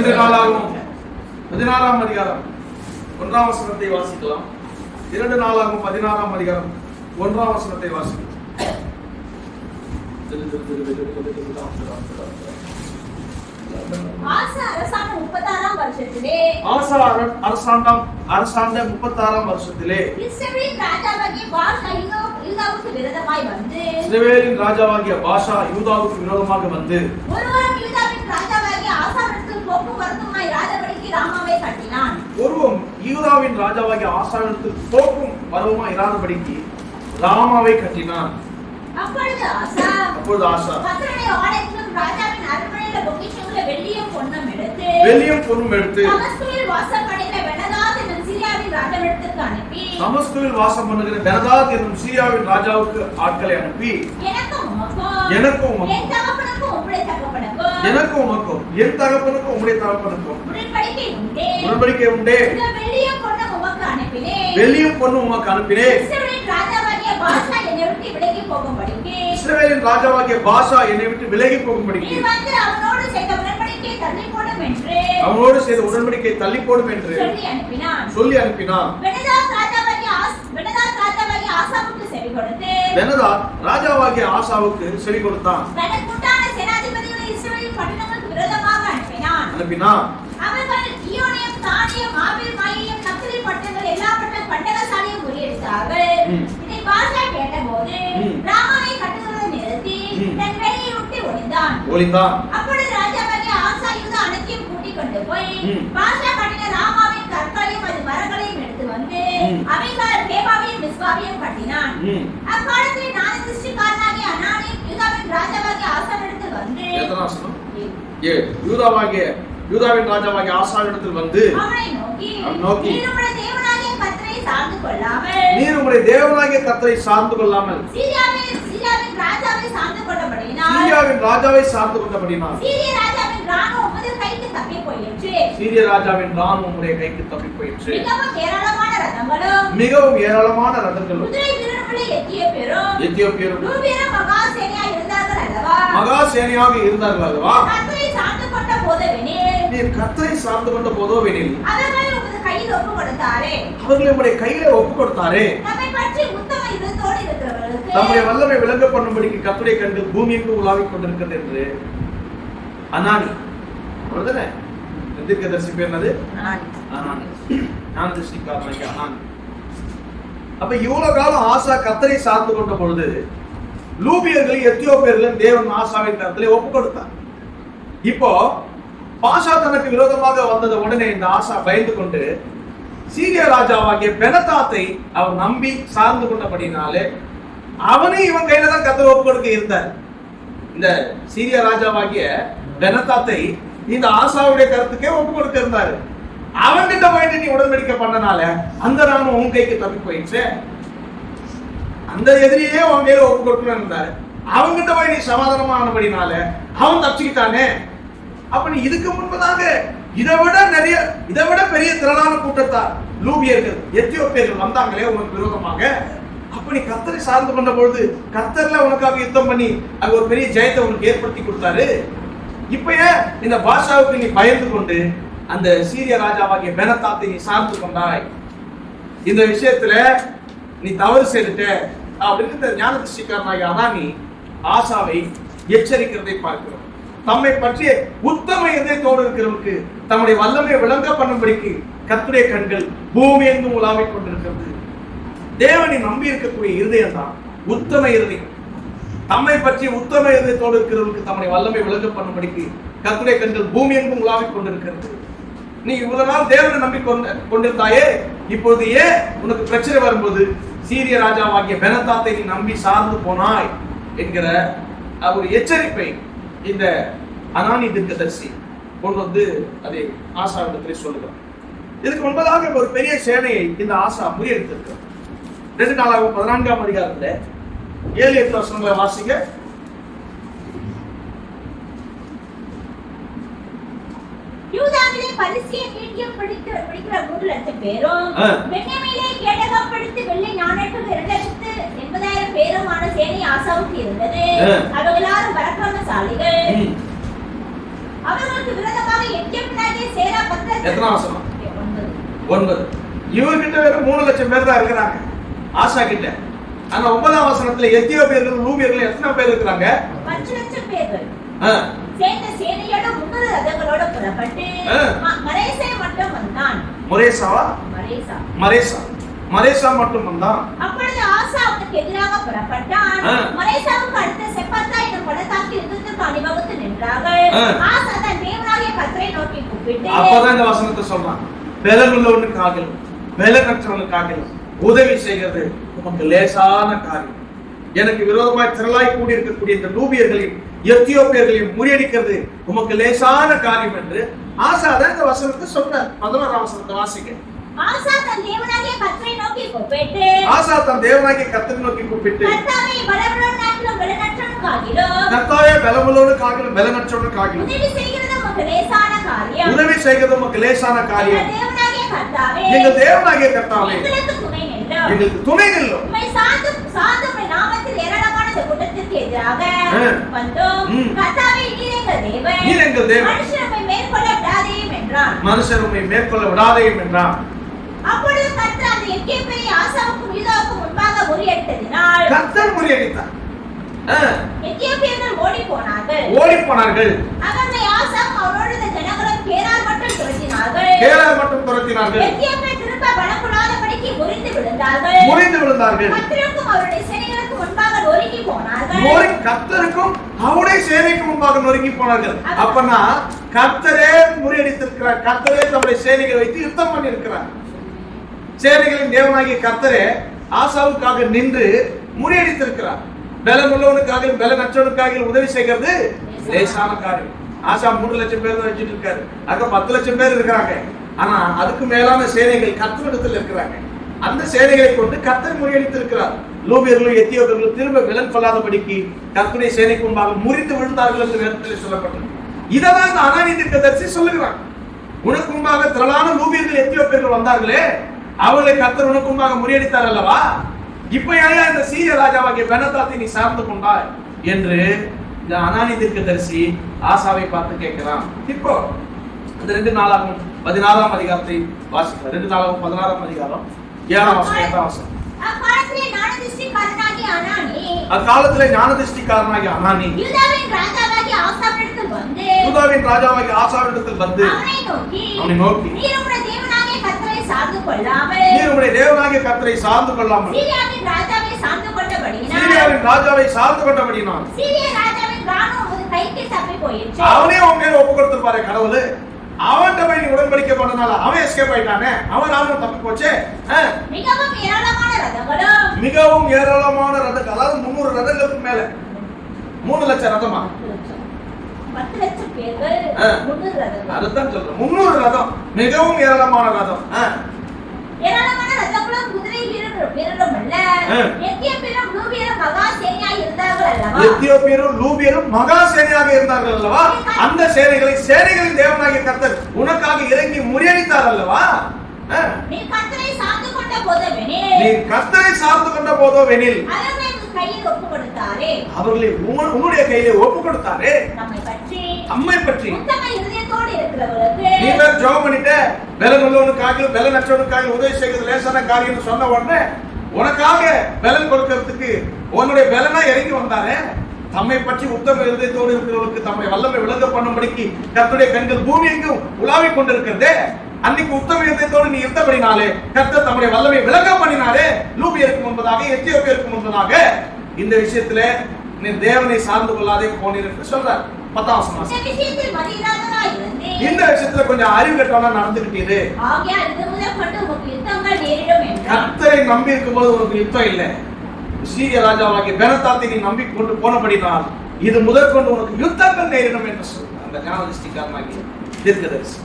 இரண்டு நாளாகும். பதினாறாம் அதிகாரம். ஒன்றாம் வசனத்தை வாசிக்கலாம். இரண்டு நாளாகும் பதினாறாம் அதிகாரம். ஒன்றாம் வசனத்தை வாசிக்கலாம். அரசாங்கம் அரசாண்ட முப்பத்தாறாம் வருஷத்திலே. இஸ்ரவேலின் ராஜாவாகிய பாஷா யூதா- யூதாவுக்கு விரோதமாய் வந்து. இஸ்ரவேலின் ராஜாவாகிய பாஷா யூதாவுக்கு விரோதமாக வந்து. ஒருவரும் யூதாவின் ராஜாவாகிய ஆசாவிடத்தில் போக்கும் வருத்தமாய் ராஜபடிக்கு ராமாவை கட்டினான் ஒருவன் யூதாவின் ராஜாவாகிய ஆசாவிடத்தில் போக்கும் வரவுமா இராதபடிக்கு ராமாவை கட்டினான். அப்பொழுது ஆசா அப்பொழுது ஆசா. கத்தருடைய ஆலயத்திலும் ராஜாவின் அரண்மனையில பொக்கிஷங்களை வெள்ளியும் பொன்னும் எடுத்து வெள்ளியும் பொருளும் எடுத்து தமஸ்குவில் வாசம் பண்ணுகிற வெனதாத் என்னும் சிரியாவின் ராஜாவிடத்திற்கு அனுப்பி தமஸ்குவில் வாசம் பண்ணுகிற பெனதாத் என்னும் சீரியாவின் ராஜாவுக்கு ஆட்களை அனுப்பி எனக்கும் எனக்கும் எனக்கும் உமக்கும். என் தகப்பனுக்கும் உம்முடைய தகப்பனுக்கும். உடன்படிக்கை உண்டே. வெள்ளியும் பொன்னும் உமக்கு அனுப்பினேன். இஸ்ரவேலின் ராஜாவாகிய பாஷா என்னை விட்டு விலகி என்று அவனோடு செய்த உடன்படிக்கை தள்ளி போடும் என்று சொல்லி அனுப்பினான் சொல்லி அனுப்பினான் வெனதாத் ராஜாவாகிய ஆஸ் வெனதாத் ராஜாவாகிய ஆசாவுக்கு செவி கொடுத்து பெனதாத் ராஜாவாகிய ஆசாவுக்கு செவி கொடுத்தான் தனக்குண்டான சேனாதிபதிகளை இஸ்ரவேலின் பட்டணங்களுக்கு விரோதமாக அனுப்பினான் அனுப்பினான் அவர்கள் ஈயோனையும் தானியம் ஆவில் மாயையும் நத்திரி பட்டங்கள் எல்லா பட்ட பண்டகசாலையும் முறியடித்தார்கள். இதை பாஷா கேட்டபோது. ராமாவை கட்டுகிறதை நிறுத்தி. தன் வேலையை விட்டு ஒளிந்தான் ஒளிந்தான் அப்பொழுது ராஜாவாகிய ஆசா யூதா அனைத்தையும் கூட்டிக் கொண்டு போய். பாஷா அவைகள் கேபாவையும் மிஸ்பாவையும் கட்டினான். அக்காலத்தில் ஞான திருஷ்டிக்காரனாகிய அனானியும் யூதாவின் ராஜாவாகிய ஆசாவிடத்தில் வந்து? ஏ. யூதாவாகிய யூதாவின் ராஜாவாகிய ஆசாவிடத்தில் வந்து அவனை நோக்கி நோக்கி, நீர் உம்முடைய தேவனாகிய சார்ந்து கொள்ளாமல். நீர் உம்முடைய தேவனாகிய கர்த்தரை சார்ந்து கொள்ளாமல். சீரியாவின் சீரியாவின் ராஜாவை சார்ந்து கொண்டபடியினால் சீரியாவின் ராஜாவை சார்ந்து சீரிய ராஜாவின் போயிற்று சீரிய ராஜாவின் ராணுவம் உம்முடைய கைக்கு தப்பி போயிற்று மிகவும் ஏராளமான ரதங்களும் எத்தியோப்பியரும் மகா சேனையாக இருந்தார்கள் அல்லவா? கர்த்தரை சார்ந்து கொண்ட போதவெனில். நீர் கர்த்தரை சார்ந்து கொண்ட போதோவெனில். அவர்கள் உமது கையில் ஒப்பு கொடுத்தாரே. நம்முடைய வல்லமை விளங்க பண்ணும்படிக்கு கர்த்தரை கண்டு பூமிக்கு உலாவிக் கொண்டிருக்கிறது என்று. அனானி. அவ்வளவுதானே தீர்க்கதரிசி பேர் என்னது அப்ப இவ்வளவு காலம் ஆசா கத்தரை சார்ந்து கொண்ட பொழுது லூபியர்கள் எத்தியோப்பியர்களும் தேவன் ஆசாவின் கருத்திலே ஒப்பு கொடுத்தார் இப்போ பாஷா தனக்கு விரோதமாக வந்தது உடனே இந்த ஆசா பயந்து கொண்டு சீரிய ராஜாவாகிய பெனதாத்தை அவர் நம்பி சார்ந்து கொண்டபடினாலே அவனே இவன் கையில தான் கத்தர் ஒப்பு கொடுக்க இருந்தார் இந்த சீரிய ராஜாவாகிய பெனதாத்தை இந்த ஆசாவுடைய கருத்துக்கே ஒப்பு கொடுத்திருந்தாரு. அவன்கிட்ட போயிட்டு நீ உடன்படிக்கை பண்ணனால அந்த ராணுவம் உன் கைக்கு தப்பி போயிடுச்சு. அந்த எதிரியே உன் கையில ஒப்பு கொடுக்கணும் இருந்தாரு. அவன்கிட்ட போய் நீ சமாதானமானபடினால அவன் தப்பிச்சுக்கிட்டானே. அப்ப நீ இதுக்கு முன்பதாக இதை விட நிறைய இதை விட பெரிய திரளான கூட்டத்தார் லூபியர்கள் எத்தியோப்பியர்கள் வந்தாங்களே உனக்கு விரோதமாக? அப்ப நீ கத்தரை சார்ந்து பண்ண பொழுது கத்தர்ல உனக்காக யுத்தம் பண்ணி அங்க ஒரு பெரிய ஜெயத்தை உனக்கு ஏற்படுத்தி கொடுத்தாரு. இப்ப ஏன் இந்த பாஷாவுக்கு நீ பயந்து கொண்டு அந்த சீரிய ராஜாவாகிய பெனத்தாத்தை நீ சார்ந்து கொண்டாய். இந்த விஷயத்துல நீ தவறு செய்துட்ட. அப்படின்னு இந்த ஞான திருஷ்டிக்காரனாகிய அதானி ஆசாவை எச்சரிக்கிறதை பார்க்கிறோம். தம்மை பற்றிய உத்தம இதயத்தோடு இருக்கிறவனுக்கு தம்முடைய வல்லமை விளங்க பண்ணும்படிக்கு கத்துடைய கண்கள் பூமி எங்கும் உலாவிக் கொண்டிருக்கிறது. தேவனை நம்பி இருக்கக்கூடிய இருதயம் தான் உத்தம இருதயம். தம்மை பற்றி உத்தம இதயத்தோடு இருக்கிறவர்களுக்கு தம்முடைய வல்லமை விளங்க பண்ணும்படிக்கு கத்துடைய கண்கள் பூமி எங்கும் உலாவிக் கொண்டிருக்கிறது. நீ இவ்வளவு நாள் தேவனை நம்பி கொண்ட கொண்டிருந்தாயே இப்போது ஏன் உனக்கு பிரச்சனை வரும்போது சீரிய ராஜாவாகிய பெனத்தாத்தை நீ நம்பி சார்ந்து போனாய் என்கிற ஒரு எச்சரிப்பை இந்த அனானி தீர்க்கதரிசி கொண்டு வந்து அதை ஆசாவிடத்திலே சொல்லுகிறார். இதுக்கு முன்பதாக ஒரு பெரிய சேனையை இந்த ஆசா முறியடித்திருக்கிறார். ரெண்டு நாளாக பதினான்காம் அதிகாரத்தில் ஏழு எட்டு வருஷங்களை வாசிங்க. யூதாவிலே பரிசிய பிடிக்கிற மூன்று லட்சம் பேரும் ஆ. பென்யமீனிலே கேடகம் பிடித்து வெள்ளை நாணயத்தில் இரண்டு லட்சத்து எண்பதாயிரம் பேருமான சேனை ஆசாவுக்கு இருந்தது. அவர்கள் எல்லாரும் பராக்கிரமசாலிகள் அவர்களுக்கு விரோதமாக எட்டியப்பனாகிய எத்தனாம் வசனம்? ஒன்பது. இவர்கிட்ட மூணு லட்சம் பேர் தான் இருக்கிறாங்க. ஆசா கிட்ட. ஆனா ஒன்பதாம் வசனத்துல எத்தியோப்பியர்கள் லூபியர்கள் எத்தனை பேர் இருக்கிறாங்க பத்து லட்சம் பேர்கள் சேர்ந்த சேனையோட முன்னூறு ரதங்களோட புறப்பட்டு மரேசே மட்டும் வந்தான். மொரேசாவா மரேசா. மரேசா. மரேசா மட்டும் வந்தான். அப்பொழுது ஆசா அவனுக்கு எதிராக புறப்பட்டான். மரேசாவுக்கு அடுத்த செப்பத்தா என்னும் பள்ளத்தாக்கு யுத்தத்திற்கு அணிவகுத்து நின்றார்கள். ஆ. ஆசா தன் தேவனாகிய கர்த்தரை நோக்கி கூப்பிட்டு அப்பதான் இந்த வசனத்தை சொல்றான். பலன் உள்ளவனுக்கு ஆகலும் பலனற்றவனுக்கு ஆகலும் உதவி செய்கிறது உமக்கு லேசான காரியம். எனக்கு விரோதமாய் திரளாய் கூடி இருக்கக்கூடிய இந்த லூபியர்களையும் எத்தியோப்பியர்களையும் முறியடிக்கிறது உமக்கு லேசான காரியம் என்று ஆசாதான் இந்த வசனத்தை சொன்னார். பதினோராம் வசனத்தை வாசிக்க ஆசா தன் தேவனாகிய கர்த்தரை நோக்கி கூப்பிட்டு ஆசா தன் தேவனாகிய நோக்கி கூப்பிட்டு கர்த்தாவே பலனற்றவனுக்காகிலும் கர்த்தாவே ஆகிலும் உதவி செய்கிறது உமக்கு லேசான காரியம். உதவி செய்கிறது உமக்கு லேசான காரியம். எங்கள் தேவனாகிய கர்த்தாவே எங்களுக்கு துணை எங்களுக்கு துணை நில்லும். எதிராக. வந்தோம். கர்த்தாவே நீர் எங்கள் தேவன். நீர் எங்கள் தேவன். மனுஷர் உம்மை மேற்கொள்ள விடாதேயும் என்றான் மனுஷர் மேற்கொள்ள விடாதேயும் என்றான் அப்பொழுது கர்த்தர் அந்த எக்கேப்பரை ஆசாவுக்கும் யூதாவுக்கும் முன்பாக முறியடித்ததினால் கர்த்தர் முறியடித்தார். ஓடி போனார்கள் கேரார் மட்டும் துரத்தினார்கள். முறிந்து விழுந்தார்கள். கர்த்தருக்கும் அவருடைய சேனைக்கு முன்பாக நொறுங்கி போனார்கள். அப்பனா கர்த்தரே முறியடித்திருக்கிறார். கர்த்தரே தம்முடைய சேனைகளை வைத்து யுத்தம் பண்ணியிருக்கிறார். சேனைகளின் தேவனாகிய கர்த்தரே ஆசாவுக்காக நின்று முறியடித்திருக்கிறார். பலம் உள்ளவனுக்காக பலம் அற்றவனுக்காக உதவி செய்கிறது லேசான காரியம் ஆசா மூணு லட்சம் பேர் தான் வச்சுட்டு இருக்காரு. அங்க பத்து லட்சம் பேர் இருக்கிறாங்க. ஆனா அதுக்கு மேலான சேனைகள் கத்தரிடத்தில் இருக்கிறாங்க. அந்த சேனைகளை கொண்டு கர்த்தர் முறியடித்திருக்கிறார். லூபியர்களும் எத்தியோகர்களும் திரும்ப விலன் கொள்ளாதபடிக்கு கற்பனை சேனைக்கு முன்பாக முறித்து விழுந்தார்கள் என்று நேரத்தில் சொல்லப்பட்டது. இததான் இந்த அனானி தரிசி சொல்லுகிறான் உனக்கு முன்பாக திரளான லூபியர்கள் எத்தியோப்பியர்கள் வந்தார்களே. அவர்களை கத்தர் உனக்கு முன்பாக முறியடித்தார் அல்லவா? இப்ப ஏன் இந்த சீரிய ராஜாவாகிய பெனதாத்தை நீ சார்ந்து கொண்டாய் என்று இந்த அனானி தீர்க்கதரிசி ஆசாவை பார்த்து கேட்கிறான். இப்போ இந்த ரெண்டு நாளாகும் பதினாறாம் அதிகாரத்தை வாசிக்கலாம் ரெண்டு நாளாகும் பதினாறாம் அதிகாரம் ஏழாம் வருஷம் எட்டாம் வருஷம் அக்காலத்திலே ஞானதிருஷ்டிக்காரனாகிய அனானி. யூதாவின் ராஜாவாகிய ஆசாவிடத்தில் வந்து அவனை நோக்கி சார்ந்து கொள்ளாமல் நீர் உடைய தேவனாகிய கர்த்தரை சார்ந்து கொள்ளாமல் சீரியாவின் ராஜாவை சார்ந்து கொண்டபடியினால் சீரியாவின் ராஜாவை சார்ந்து கொண்டபடினான் சீரிய ராஜாவின் ராணுவம் உமது கைக்கு தப்பி போயிற்று. அவனே உன் மேல ஒப்பு கொடுத்திருப்பாரு கடவுள். அவன்கிட்ட போய் நீ உடன்படிக்கை பண்ணனால அவன் எஸ்கேப் ஆயிட்டானே. அவன் ராணுவம் தப்பி போச்சே. மிகவும் ஏராளமான ரதங்களும். மிகவும் ஏராளமான ரதங்கள். அதாவது முன்னூறு ரதங்களுக்கு மேல. மூணு லட்சம் ரதமா பத்து லட்சம் பேர்கள் ஆ. முன்னூறு ரதங்கள் அதுதான் சொல்றேன் முன்னூறு ரதம். மிகவும் ஏராளமான ரதம். ஏராளமான குதிரை வீரரும் அல்ல. எத்தியோப்பியரும் லூபியரும் மகா சேனையாய் இருந்தார்கள் அல்லவா? எத்தியோப்பியரும் லூபியரும் மகா சேனையாக இருந்தார்கள் அல்லவா? அந்த சேனைகளை சேனைகளின் தேவனாகிய கர்த்தர் உனக்காக இறங்கி முறியடித்தார் அல்லவா? நீ கர்த்தரை சார்ந்து கொண்ட போதவனே நீ கர்த்தரை சார்ந்து கொண்ட போதோ வெனில் அவர்களை கையில் ஒப்பு கொடுத்தாரே அவர்களை உன்னுடைய கையிலே ஒப்பு கொடுத்தாரே நம்மை அம்மை பற்றி. நீ வேற ஜெபம் பண்ணிட்ட பலன் உள்ளவனுக்காக பலன் அற்றவனுக்காக உதவி செய்வது லேசான காரியம்னு சொன்ன உடனே உனக்காக பலன் கொடுக்கறதுக்கு உன்னுடைய பலனா இறங்கி வந்தாரே தம்மை பற்றி உத்தம இருதயத்தோடு இருக்கிறவர்களுக்கு தம்மை வல்லமை விளங்க பண்ணும்படிக்கு கர்த்தருடைய கண்கள் பூமி எங்கும் உலாவிக் கொண்டிருக்கிறதே. அன்னைக்கு உத்தம இருதயத்தோடு நீ இருந்தபடினாலே கர்த்தர் தம்முடைய வல்லமை விளங்க பண்ணினாலே லூபியருக்கு முன்பதாக எத்தியோப்பியருக்கு முன்பதாக. இந்த விஷயத்துல நீ தேவனை சார்ந்து கொள்ளாதே போனீர் என்று சொல்றார். பத்தாம் இந்த விஷயத்தில் கொஞ்சம் அறிவு கட்டவனா நடந்துகிட்டீரு. கர்த்தரை நம்பி இருக்கும்போது உனக்கு யுத்தம் இல்லை. சீரிய ராஜாவாகிய பெனதாத்தை நீ நம்பி கொண்டு போனபடினால் இது முதல் கொண்டு உனக்கு யுத்தங்கள் நேரிடும் என்று சொல்றார் அந்த ஞானதிஷ்டிக்காரனாகிய தீர்க்கதரிசி.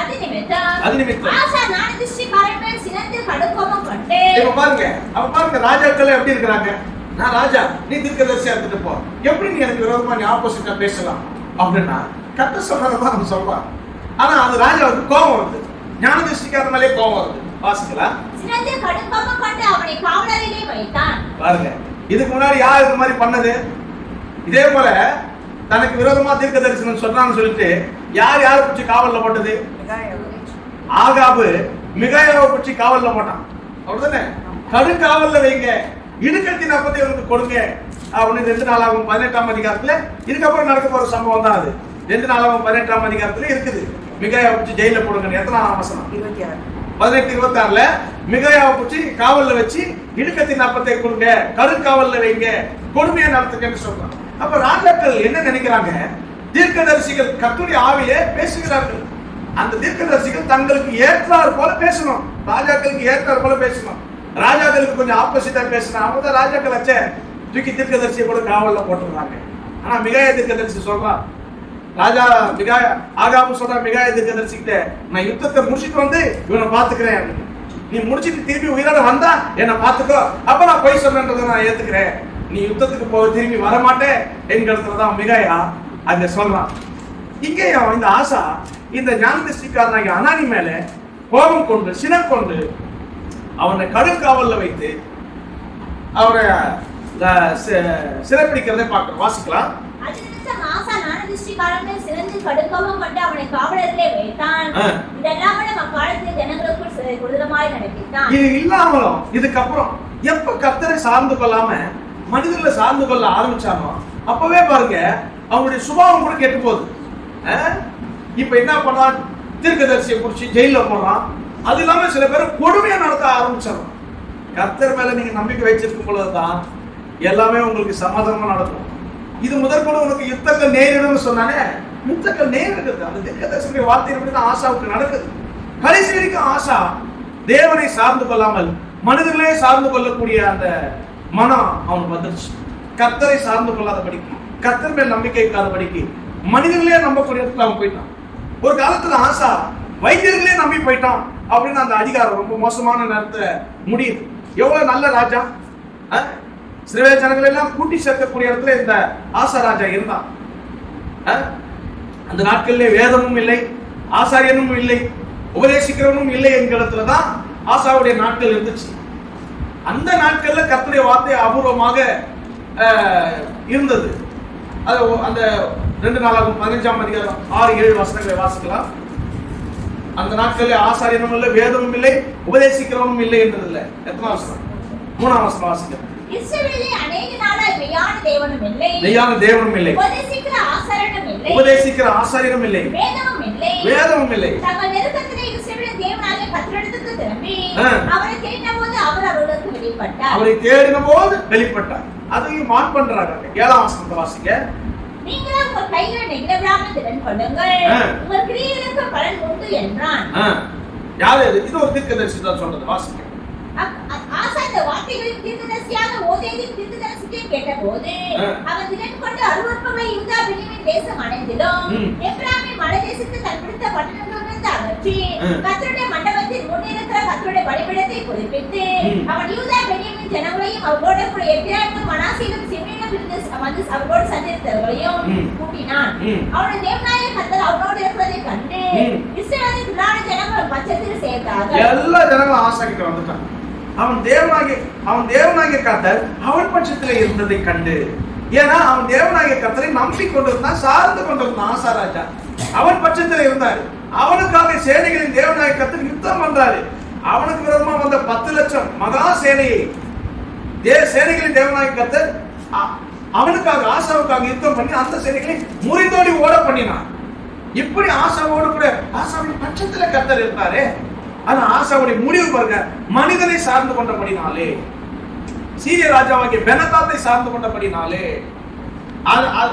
அது நிமித்தம் அது நிமித்தம். ஆசா ஞானதிஷ்டிக்காரன் மேல் சினந்து கடுக்கோபம் கொண்டு இப்ப பாருங்க அவ பாருங்க ராஜாக்கள் எப்படி இருக்கிறாங்க? நான் ராஜா நீ தீர்க்கதரிசியா எடுத்துட்டு போ. எப்படி நீ எனக்கு விரோதமா நீ ஆப்போசிட்டா பேசலாம்? அப்படின்னா கத்த சொல்றதான் அவன் சொல்றான். ஆனா அது ராஜாவுக்கு கோபம் வருது. ஞானதிஷ்டிக்காரன் மேலே கோபம் வருது. வாசிக்கலாம். பாருங்க இதுக்கு முன்னாடி யார் இது மாதிரி பண்ணது? இதே போல தனக்கு விரோதமா தீர்க்க தரிசனம் சொல்றான்னு சொல்லிட்டு யார் யாரை பிடிச்சி காவல்ல போட்டது? ஆகாபு மிகாயாவை பிடிச்சி காவல்ல போட்டான். அப்படிதானே கடு காவல்ல வைங்க. இடுக்கத்தின் அப்பத்தை இவனுக்கு கொடுங்க. அப்படின்னு ரெண்டு நாளாகும் பதினெட்டாம் அதிகாரத்துல. இதுக்கப்புறம் நடக்க போற சம்பவம் தான் அது. ரெண்டு நாளாகும் பதினெட்டாம் அதிகாரத்துல இருக்குது. மிகாயாவை பிடிச்சி ஜெயில போடுங்க எத்தனாம் வசனம் பதினெட்டு இருபத்தி ஆறுல மிகையாவை பிடிச்சி காவல்ல வச்சு இடுக்கத்தின் அப்பத்தை கொடுங்க. கருக்காவல்ல வைங்க. கொடுமையா நடத்துங்கன்னு சொல்றான் அப்ப ராஜாக்கள் என்ன நினைக்கிறாங்க? தீர்க்கதரிசிகள் கத்துடைய ஆவியே பேசுகிறார்கள். அந்த தீர்க்கதரிசிகள் தங்களுக்கு ஏற்றார் போல பேசணும். ராஜாக்களுக்கு ஏற்றார் போல பேசணும். ராஜாக்களுக்கு கொஞ்சம் ஆப்போசிட்டா பேசினா அவங்க தான் ராஜாக்கள் அச்சே தூக்கி தீர்க்கதரிசியை கூட காவல்ல போட்டுருந்தாங்க ஆனா மிகாய தீர்க்கதரிசி சொல்றான் ராஜா மிகா ஆகாம சொல்ற மிகாய தீர்க்கதரிசிக்கிட்ட நான் யுத்தத்தை முடிச்சுட்டு வந்து இவனை பாத்துக்கிறேன் நீ முடிச்சிட்டு திரும்பி உயிரோட வந்தா என்னை பாத்துக்கோ அப்ப நான் போய் சொன்னன்றதை நான் ஏத்துக்கிறேன். நீ யுத்தத்துக்கு போக திரும்பி வரமாட்டேன் என்கிறதுலதான் மிகாயா அங்க சொல்றான் இங்கேயும் இந்த ஆசா இந்த ஞானதிஷ்டிக்காரனாகிய அனானி மேல கோபம் கொண்டு சினம் கொண்டு அவனை கடுங்காவல்ல வைத்து அவரை சிறைப்பிடிக்கிறதை பார்க்கிறோம் வாசிக்கலாம். சிறந்து கடுக்கமும் கொண்டு அவனை காவலர்களே வைத்தான். இதெல்லாம் விட அக்காலத்தில் ஜனங்களுக்குள் சில கொடூரமாய் நடப்பித்தான் இது இல்லாமலும் இதுக்கப்புறம் எப்ப கர்த்தரை சார்ந்து கொள்ளாம மனிதர்களை சார்ந்து கொள்ள ஆரம்பிச்சானோ அப்பவே பாருங்க அவங்களுடைய சுபாவம் கூட கெட்டு போகுது? இப்ப என்ன பண்ணான் தீர்க்கதரிசியை புடிச்சு ஜெயில போடுறான். அது இல்லாம சில பேர் கொடுமையா நடத்த ஆரம்பிச்சிடும் கர்த்தர் மேல நீங்க நம்பிக்கை வச்சிருக்கும் பொழுதுதான் எல்லாமே உங்களுக்கு சமாதானமா நடக்கும். இது முதற்கொண்டு உனக்கு யுத்தங்கள் நேரிடும்னு சொன்னானே யுத்தங்கள் நேரிடுது அந்த தீர்க்கதரிசியுடைய வார்த்தை எப்படிதான் ஆசாவுக்கு நடக்குது. கடைசி வரைக்கும் ஆசா தேவனை சார்ந்து கொள்ளாமல் மனிதர்களே சார்ந்து கொள்ளக்கூடிய அந்த மனம் அவனுக்கு வந்துருச்சு. கர்த்தரை சார்ந்து கொள்ளாதபடிக்கு கர்த்தர் மேல் நம்பிக்கை இல்லாதபடிக்கு மனிதர்களே நம்பக்கூடிய இடத்துல அவன் போயிட்டான். ஒரு காலத்துல ஆசா வைத்தியர்களே நம்பி போயிட்டான். அப்படின்னு அந்த அதிகாரம் ரொம்ப மோசமான நேரத்தை முடியுது. எவ்வளவு நல்ல ராஜா? சிறுவே ஜனங்கள் எல்லாம் கூட்டி சேர்க்கக்கூடிய இடத்துல இந்த ஆசா ராஜா இருந்தான். அந்த நாட்கள்ல வேதமும் இல்லை ஆசாரியனும் இல்லை உபதேசிக்கிறவனும் இல்லை என்கிற தான் ஆசாவுடைய நாட்கள் இருந்துச்சு. அந்த நாட்கள்ல கர்த்தருடைய வார்த்தை அபூர்வமாக இருந்தது. அது அந்த ரெண்டு நாளாகும் பதினஞ்சாம் அதிகாரம் ஆறு ஏழு வசனங்களை வாசிக்கலாம். அந்த நாட்களில் ஆசாரியனும் இல்லை வேதமும் இல்லை உபதேசிக்கிறவனும் இல்லை என்றது இல்லை எத்தனை வசனம் மூணாம் அநேக நாளாய் மெய்யான தேவனும் இல்லை உபதேசிக்கிற ஆசாரியனும் இல்லை வேதமும் இல்லை. அவரை தேடின போது வெளிப்பட்டார். அதையும் மான் பண்றாங்க. ஏழாம் வசனத்தை வாசிக்க நீங்களும் உங்கள் கைகளை நெகிழவிடாமல் திறன் கொள்ளுங்கள். உங்கள் கிரியைகளுக்கு பலன் உண்டு என்றான். யாரு இது ஒரு தீர்க்கதரிசி தான் சொல்றது அ- ஆசா இந்த வார்த்தைகளின் தீர்க்கதரிசியாக ஓதேதின் தீர்க்கதரிசியை கேட்டபோது. அவன் திறன் கொண்டு அருவருப்பங்களை யூதா பென்யமீன் தேசம் அடைந்திடும். எப்ராமின் மலை தன் பிடித்த பட்டணங்களிலிருந்து அகற்றி ஆ. கர்த்தருடைய மண்டபத்தின் முன்னிருக்கிற கர்த்தருடைய பலிபீடத்தை ம். அவன் யூதா பென்யமீன் ஜனங்களையும் அவர்களோட கூட எப்ராமிலும் மனாசீலும் சிம்ரியிலும் இருந்து வந்து அவர்களோடு சஞ்சரித்தவர்களையும் ம். கூட்டினான் ம். அவனுடைய தேவனாய கர்த்தர் அவனோடு இருக்கிறதை கண்டு ம். இஸ்ரவேலின் திரளான ஜனங்கள் பட்சத்தில் சேர்த்தார்கள் எல்லா ஜனங்களும் ஆசா கிட்ட வந்துட்டான் அவன் தேவனாகிய அவன் தேவனாகிய கர்த்தர் அவன் பட்சத்துல இருந்ததை கண்டு ஏன்னா அவன் தேவனாகிய கர்த்தரை நம்பி கொண்டிருந்தான் சார்ந்து கொண்டிருந்தான் ஆசா ராஜா அவன் பட்சத்துல இருந்தாரு அவனுக்காக சேனைகளின் தேவனாகிய கத்து யுத்தம் பண்றாரு. அவனுக்கு விரோதமா வந்த பத்து லட்சம் மகா சேனையை தே சேனைகளின் தேவனாகிய கத்து அ- அவனுக்காக ஆசாவுக்காக யுத்தம் பண்ணி அந்த சேனைகளை முறிந்தோடி ஓட பண்ணினான். இப்படி ஆசாவோடு கூட ஆசாவின் பட்சத்துல கத்தர் இருந்தாரே. ஆனா ஆசாவுடைய முடிவு பாருங்க மனிதனை சார்ந்து கொண்டபடினாலே சீரிய ராஜாவாகிய பெனதாத்தை சார்ந்து கொண்டபடினாலே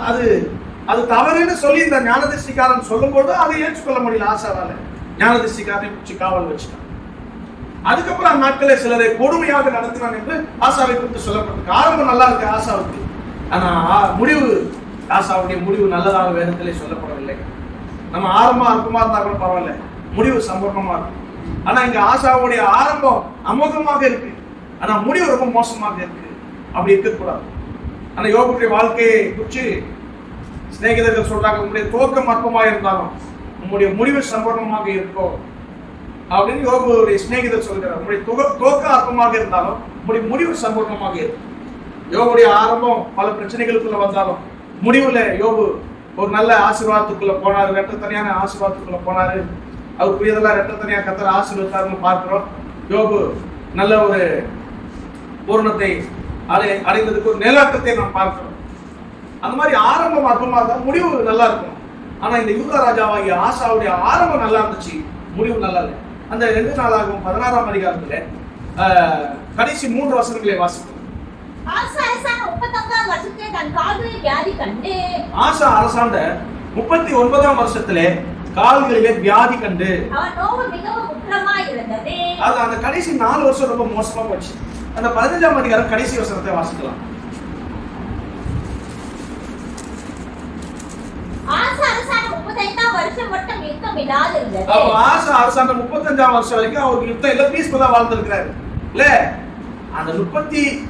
அது அது- தவறுன்னு சொல்லி இந்த ஞானதிஷ்டிக்காரன் சொல்லும்போது அதை ஏற்றுக்கொள்ள முடியல ஆசாரால ஞானதிஷ்டிக்காரனை பிடிச்சி காவல் வச்சுட்டான். அதுக்கப்புறம் அந்த நாட்களே சிலரை கொடுமையாக நடத்தினான் என்று ஆசாவை குறித்து சொல்லப்பட்டிருக்கு. ஆரம்பம் நல்லா இருக்கு ஆசாவுக்கு. ஆனா முடிவு ஆசாவுடைய முடிவு நல்லதாக வேதத்திலே சொல்லப்படவில்லை. நம்ம ஆரம்பம் அற்பமா இருந்தா கூட பரவாயில்ல. முடிவு சம்பூர்ணமா இருக்கும். ஆனா இங்க ஆசாவுடைய ஆரம்பம் அமோகமாக இருக்கு. ஆனா முடிவு ரொம்ப மோசமாக இருக்கு. அப்படி இருக்கக்கூடாது. ஆனா யோகுடைய வாழ்க்கையை குறிச்சு சிநேகிதர்கள் சொல்றாங்க உங்களுடைய துவக்கம் அற்பமாக இருந்தாலும் உங்களுடைய முடிவு சம்பூர்ணமாக இருக்கும். அப்படின்னு யோகுடைய சிநேகிதர் சொல்கிறார். உங்களுடைய துக துவக்கம் அற்பமாக இருந்தாலும் உங்களுடைய முடிவு சம்பூர்ணமாக இருக்கும். யோகுடைய ஆரம்பம் பல பிரச்சனைகளுக்குள்ள வந்தாலும் முடிவுல யோபு ஒரு நல்ல ஆசீர்வாதத்துக்குள்ள போனார் ரெட்ட தனியான ஆசீர்வாதத்துக்குள்ள போனாரு. அவருக்குரியதெல்லாம் ரெட்டத்தனியா கத்தர் ஆசீர்வதித்தாருன்னு பார்க்கிறோம். யோபு நல்ல ஒரு பூரணத்தை அடை அடைந்ததுக்கு ஒரு நிலாட்டத்தை நாம் பார்க்கிறோம். அந்த மாதிரி ஆரம்பம் அற்புதமா இருந்தா முடிவு நல்லா இருக்கும். ஆனா இந்த யூதா ராஜாவாகிய ஆசாவுடைய ஆரம்பம் நல்லா இருந்துச்சு. முடிவு நல்லா இல்லை. அந்த ரெண்டு நாளாகவும் பதினாறாம் அதிகாரத்துல கடைசி மூன்று வசனங்களை வாசிப்போம். ஆசா தன் அரசாண்ட முப்பத்தி ஒன்பதாம் வருஷத்திலே கால்களிலே வியாதி கண்டு. அது அந்த கடைசி நாலு வருஷம் ரொம்ப மோசமா போச்சு. அந்த பதினஞ்சாம் அதிகாரம் கடைசி வசனத்தை வாசிக்கலாம் ஆசா அரசான முப்பத்தைந்தாம் வருஷம் மட்டும் யுத்தம் இல்லாது இருந்தது அப்போ ஆசா அரசாண்ட முப்பத்தஞ்சாம் வருஷம் வரைக்கும் அவருக்கு யுத்தம் இல்ல பீஸ்ஃபுல்லா வாழ்ந்திருக்கிறாரு. இல்ல அந்த முப்பத்தி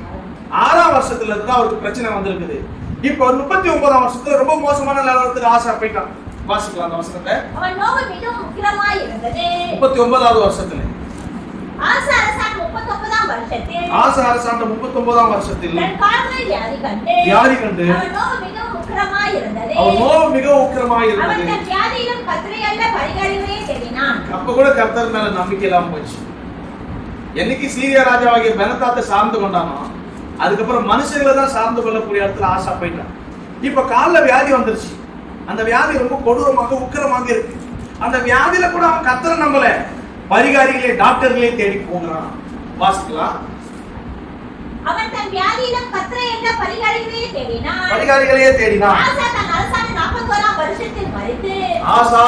ஆறாம் வருஷத்துல இருந்து அவருக்கு பிரச்சனை வந்திருக்குது. இப்போ முப்பத்தி ஒன்பதாம் வருஷத்துல ரொம்ப மோசமான நிலவரத்துக்கு ஆசா போயிட்டான். வாசிக்கலாம் அந்த வசனத்தை. இருந்தது முப்பத்தி ஒன்பதாவது வருஷத்துல. ஆசா அரசான முப்பத்தொன்பதாம் வருஷத்தில் அரசாண்ட வியாதி கண்டு அவன் நோவு உக்கிரமாய் இருந்தது மிக கத்திரை அப்ப கூட கர்த்தர் மேல நம்பிக்கை இல்லாம போச்சு என்னைக்கு சீரியா ராஜாவாகிய பெனதாத்தை சார்ந்து கொண்டானோ அதுக்கப்புறம் மனுஷங்களை தான் சார்ந்து கொள்ளக்கூடிய இடத்துல ஆசா போயிட்டான். இப்ப கால்ல வியாதி வந்துருச்சு. அந்த வியாதி ரொம்ப கொடூரமாக உக்கிரமாக இருக்கு. அந்த வியாதியில கூட அவன் கர்த்தரை நம்பல. பரிகாரிகளே டாக்டர்களே தேடி போகிறான் வாசிக்கலாம். அவன் தன் வியாதியிலும் கத்திரை என்ற பரிகாரிகளே தேடினான். பரிகாரிகளையே தேடினான். ஆசா தன் அரசான நாற்பத்தோராம் வருஷத்தில் மறித்து. ஆசா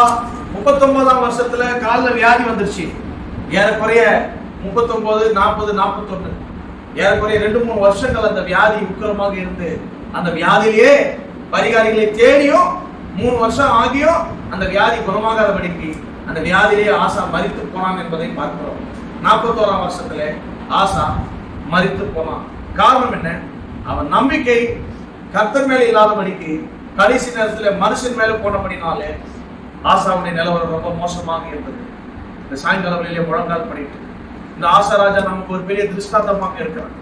முப்பத்தொன்பதாம் வருஷத்துல கால்ல வியாதி வந்துருச்சு. ஏறக்குறைய முப்பத்தொன்பது நாற்பது நாற்பத்தொன்னு. ஏறக்குறைய ரெண்டு மூணு வருஷங்கள் அந்த வியாதி உக்கிரமாக இருந்து அந்த வியாதியிலேயே பரிகாரிகளை தேடியும் மூணு வருஷம் ஆகியும் அந்த வியாதி குணமாகாதபடிக்கு அந்த வியாதியிலே ஆசா மறித்து போனான் என்பதை பார்க்கிறோம். நாற்பத்தோராம் வருஷத்துல ஆசா மறித்து போனான். காரணம் என்ன? அவன் நம்பிக்கை கர்த்தர் மேல இல்லாதபடிக்கு கடைசி நேரத்துல மனுஷன் மேல போனபடினாலே ஆசாவுடைய நிலவரம் ரொம்ப மோசமாக இருந்தது. இந்த சாயங்கால வேளையிலே முழங்கால் பண்ணிட்டு இந்த ஆசா ராஜா நமக்கு ஒரு பெரிய திருஷ்டாந்தமாக இருக்கிறார்.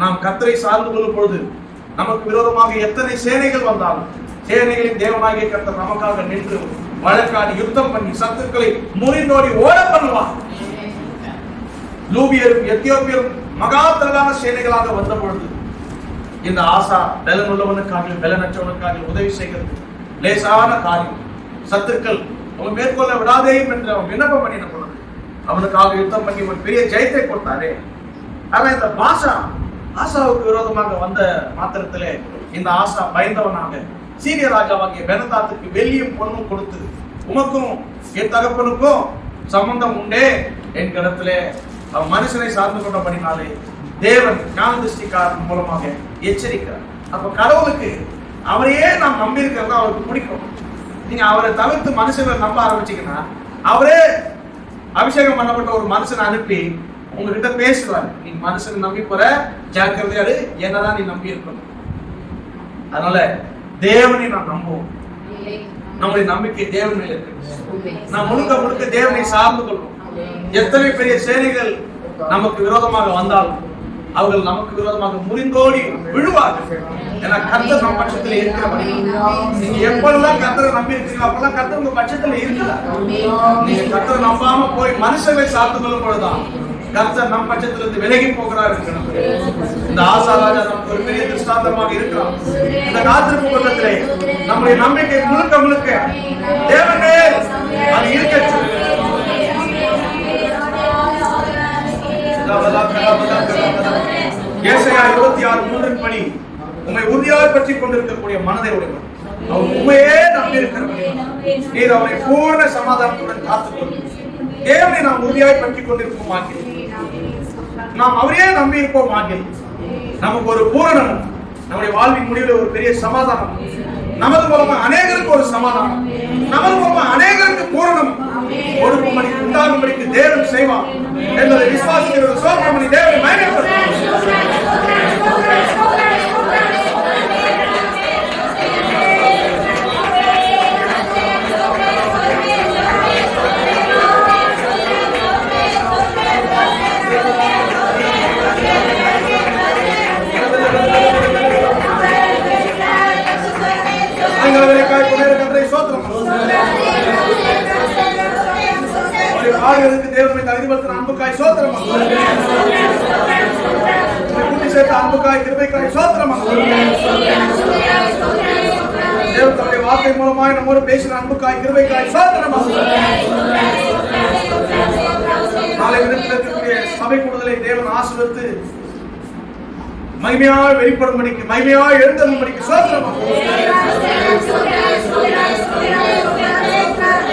நாம் கத்தரை சார்ந்து கொள்ளும் பொழுது நமக்கு விரோதமாக எத்தனை சேனைகள் வந்தாலும் சேனைகளின் தேவனாகிய கர்த்தர் நமக்காக நின்று வழக்காடி யுத்தம் பண்ணி சத்துருக்களை முறிந்தோடி ஓட பண்ணுவார் லூபியரும் எத்தியோப்பியரும் மகா திரளான சேனைகளாக வந்த பொழுது இந்த ஆசா பலன் உள்ளவனுக்காக பலனற்றவனுக்காக உதவி செய்கிறது. லேசான காரியம். சத்துருக்கள் அவன் மேற்கொள்ள விடாதேயும் என்று அவன் விண்ணப்பம் பண்ணின பொழுது அவனுக்காக யுத்தம் பண்ணி ஒரு பெரிய ஜெயத்தை கொடுத்தாரே ஆனா இந்த பாஷா ஆசாவுக்கு விரோதமாக வந்த மாத்திரத்திலே இந்த ஆசா பயந்தவனாக சீரிய ராஜாவாகிய பெனதாத்துக்கு வெள்ளியும் பொண்ணும் கொடுத்து உமக்கும் என் தகப்பனுக்கும் சம்பந்தம் உண்டே என்கிடத்திலே அவன் மனுஷனை சார்ந்து கொண்டபடினாலே தேவன் ஞான திருஷ்டிக்காரன் மூலமாக எச்சரிக்கிறார். அப்ப கடவுளுக்கு அவரையே நாம் நம்பி இருக்கிறது அவருக்கு பிடிக்கும். நீங்க அவரை தவிர்த்து மனுஷங்களை நம்ப ஆரம்பிச்சீங்கன்னா அவரே அபிஷேகம் பண்ணப்பட்ட ஒரு மனுஷனை அனுப்பி உங்ககிட்ட பேசுவார். நீ மனுஷனை நம்பி போற ஜாக்கிரதையாரு என்னதான் நீ நம்பி இருக்கணும் அதனால தேவனை நான் நம்புவோம். நம்முடைய நம்பிக்கை தேவன் மேல நாம் முழுக்க முழுக்க தேவனை சார்ந்து கொள்வோம். எத்தனை பெரிய சேனைகள் நமக்கு விரோதமாக வந்தாலும் அவர்கள் நமக்கு விரோதமாக முறிந்தோடி விழுவார்கள். ஏன்னா கர்த்தர் நம்ம பட்சத்தில் இருக்கிறவங்க நீங்க எப்பெல்லாம் கர்த்தரை நம்பி இருக்கீங்களோ அப்பெல்லாம் கர்த்தர் உங்க பட்சத்தில் இருக்கிறார் நீங்க கர்த்தரை நம்பாம போய் மனுஷங்களை சார்ந்து கொள்ளும் பொழுதுதான் கர்த்தர் நம் பட்சத்திலிருந்து விலகி போகிறார் இந்த ஆசா ராஜா நமக்கு ஒரு பெரிய திருஷ்டாந்தமாக இருக்கிறார். இந்த காத்திருப்பு பக்கத்திலே நம்முடைய நம்பிக்கை முழுக்க முழுக்க தேவனே அது இருக்கட்டும் ஏசாயா இருபத்தி ஆறு மூன்றின் பணி உம்மை உறுதியாக பற்றி கொண்டிருக்கக்கூடிய மனதை உடையவர். அவர் உண்மையே நம்பி இருக்கிறவன் நீர் அவனை பூர்ண சமாதானத்துடன் காத்துக்கொள் தேவனை நாம் உறுதியாக பற்றி கொண்டிருக்க மாட்டேன் நாம் அவரையே நம்பி இருப்போம் ஆகிய நமக்கு ஒரு பூரணம் நம்முடைய வாழ்வின் முடிவில் ஒரு பெரிய சமாதானம். நமது மூலமா அநேகருக்கு ஒரு சமாதானம். நமது மூலமா அநேகருக்கு பூரணம். கொடுக்கும்படி உண்டாகும்படிக்கு தேவன் செய்வான் என்பதை விசுவாசிக்கிறது சோதனை தேவனை மயக்கப்படுத்தும் ஆங்கில வேலைக்காய் கொண்டு ஆடுகளுக்கு தேவனை தகுதிப்படுத்தின அன்புக்காய் சோத்திரம் கூட்டி சேர்த்த அன்புக்காய் கிருபைக்காய் சோத்திரம் தேவன் தம்முடைய வார்த்தை மூலமாய் நம்மோடு பேசின அன்புக்காய் கிருபைக்காய் சோத்திரம் நாளை தினத்தில் இருக்கக்கூடிய சபை கூடுதலை தேவன் ஆசிர்வத்து மகிமையாய் வெளிப்படும்படிக்கு மகிமையாய் எழுந்தரும்படிக்கு சோத்திரம்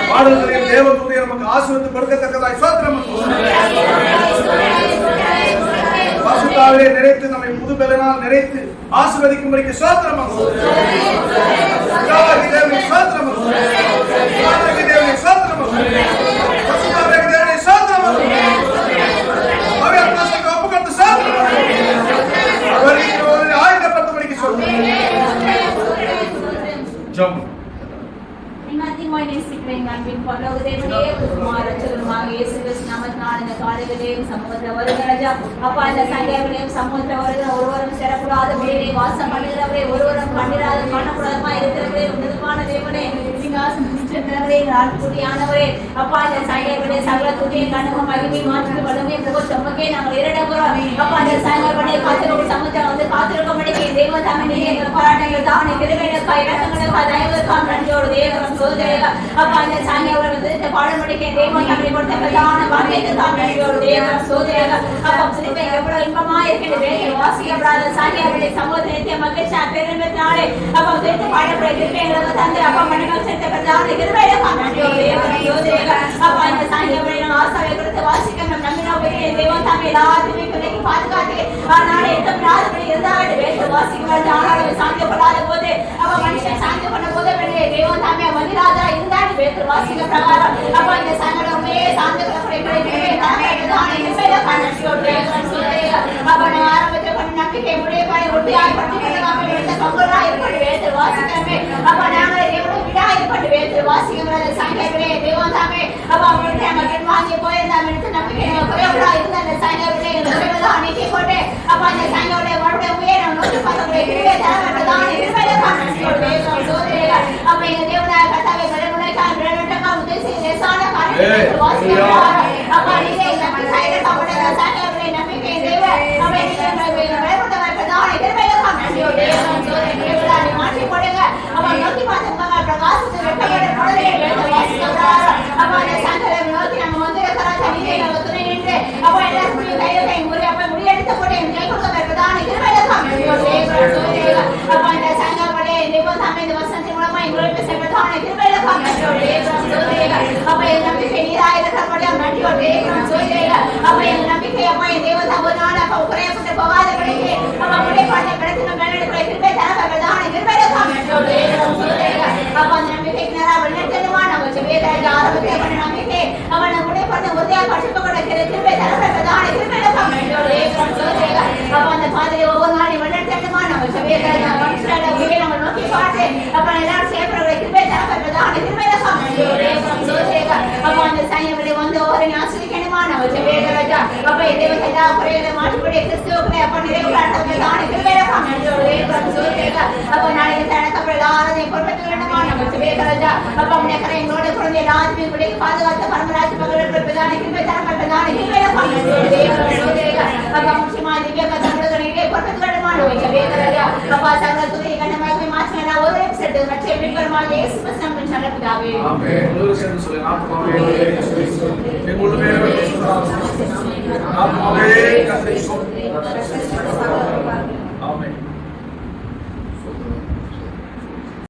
பாடல்களில் தேவனுடைய நமக்கு ஆசிர்வத்து கொடுக்கத்தக்கதாய் சோத்திரம் நிறைத்து நம்ம புது பலனால் நிறைத்து ஆசிர்வதிக்கும்படிக்கு சோத்திரம் சோத்திரம். சோத்திரம் பசுத்தாவிலே தேவனை சோத்திரம் அவர் பாசத்தை ஒப்புக்கொண்டு சோத்திரம் அவர் ஆயுதப்படுத்தும்படிக்கு சோத்திரம் ஜம் அதிகமாய் நேசிக்கிறேன் எங்கள் அன்பின் பரலோக தேவனே, குமார ரட்சகருமாக இயேசு கிறிஸ்து நாமத்தினால் இந்த காலையிலேயும் சமூகத்தில் ராஜா. அப்பா, இந்த சண்டைகளையும் சமூகத்தில் வருகிற ஒருவரும் வாசம் பண்ணுகிறவரே, ஒருவரும் பண்ணிடாத காணக்கூடாதமா இருக்கிறவரே, உன்னதமான தேவனே, சிங்காசனம் வீற்றிருக்கிறவரே, அப்பா, இந்த சண்டைகளே, சகல துதியும் கனமும் மகிமையும் மாற்றுக்கு வல்லமையும் புகழ்ச்சி உமக்கே நாங்கள் இரண்டபுறம். அப்பா, இந்த சண்டைகளே, காத்திருக்கும் சமூகத்தில் வந்து காத்திருக்கும்படிக்கு தேவன் தாமே நீர் எங்கள் பாராட்டுங்கள். தானே கிருபைகளுக்காய், நன்றியோடு அப்பா, இந்த வந்து இந்த கொடுத்த பிரதான நன்றியோடு அப்பா, எவ்வளவு இன்பமா வாசிக்கப்படாத மகிழ்ச்சியா பெருமிதத்தினாலே, அப்பா, பாடப்பட தந்து, அப்பா, மனங்கள் சேர்த்த பிரதான அப்ப இந்த நம்பிக்கை முடியப்பாடு உறுதியாய் பற்றி பங்குறா ஏற்பட்டு வேற்று வாசிக்கிறமே அப்ப நாங்கள் எவ்வளவு விடா ஏற்பட்டு வேற்று வாசிக்கிறது சாயங்காலமே தேவன் தாமே அப்ப அவங்களுக்கு நமக்கு வாங்கி போயிருந்தாங்க நம்பிக்கை குறைவா இருந்த அந்த சாயங்காலமே அன்னைக்கு போட்டு அப்ப அந்த சாயங்காலம் மறுபடியும் உயரம் நோக்கி பார்த்தவங்களை இருவே தரப்பட்டதான் இருமையில சோதனைகள் அப்ப எங்க தேவனாய கத்தாவை கடமுனைக்கான் பிரண்டக்கா உதேசி லேசான காரியத்தை வாசிக்கிறார் அப்ப நீங்க நம்பி சாயங்காலம் சாப்பிட்ட சாயங்காலமே நம்பிக்கை தேவ அப்ப நீங்க பயப்பட்டவர் பிரதான இருமையில நன்றியோடு தேவன் சோதனை மாற்றி போடுங்க அப்ப நோக்கி பார்த்தவங்க பிரகாசத்தை வெட்டப்பட புடலை எழுத வாசிக்கிறார் அப்ப அந்த சாயங்காலம் நோக்கி நம்ம வந்து தனியை நம்ம துணை நின்று அப்ப எல்லாருக்கும் கையை முறை அப்ப முடியெடுத்த போட்டு என் கை கொடுக்க பிரதான இருமையில அப்ப இந்த சாயங்காலப்படே தேவன் தாமே இந்த வசனத்தின் மூலமா எங்களோட பேச பிரதான இருமையில அப்ப என் நம்பிக்கை நீராக இருக்கிறபடியா நன்றியோடு அப்ப என் நம்பிக்கை அப்பா என் தேவன் தான் ஒரு நாள் அப்ப குறையப்பட்டு போகாத கிடைக்கு அப்ப முறைப்பாட்டை கிடைத்து நம்ம மேலெடுக்கிற கிருபை தர பிரதான இருமையில அப்ப அந்த நம்பிக்கைக்கு நேரா வெளிநடத்தணுமா நம்ம செவியதாக ஆரம்பத்தை பண்ண நம்பிக்கை அவனை முறைப்பாட்டை உறுதியாக படிப்பு கொடுக்கிற கிருபை தர பிரதான இருமையில அப்ப அந்த பாதையை ஒவ்வொரு நாளையும் வெளிநடத்தணுமா நம்ம செவியதாக மனுஷராக உயிரை நம்ம நோக்கி பார்த்து அப்ப எல்லாரும் சேர்ப்பவர்களை கிருபை தர பிரதான இருமையில அப்ப அந்த சைன்யங்களை வந்து ஒவ்வொரு ஆசிரிக்கணுமா நம்ம செவியதாக அப்ப தேவத்தை எல்லா குறைகளை மாற்றக்கூடிய கிறிஸ்துவங்களை அப்ப நிறைவுறாட்ட பிரதான கிருபையில அப்ப நாளைக்கு தனக்கு எல்லாரையும் பொறுப்பேற்று வேண்டுமா நம்ம செவியதாக அப்ப அவனை கரை எங்களோட பாதுகாத்த பரமராஜ் மகளிர் பிரதான கிருபை தர பிரதான கிருபையில அப்ப முக்கியமா திவ்ய கதங்களுடைய பொறுப்பேற்று வேண்டுமா நம்ம செவியதாக அப்பா சகல ஒரு செட்டு மற்ற விபரமாக இயேசு கிறிஸ்துவின் சடப்பிதாவே ஆமென். எல்லோரும் சேர்ந்து சொல்லுங்க. ஆத்மாவே, எங்களுடைய ஆத்மாவே கர்த்தரை சோதனை.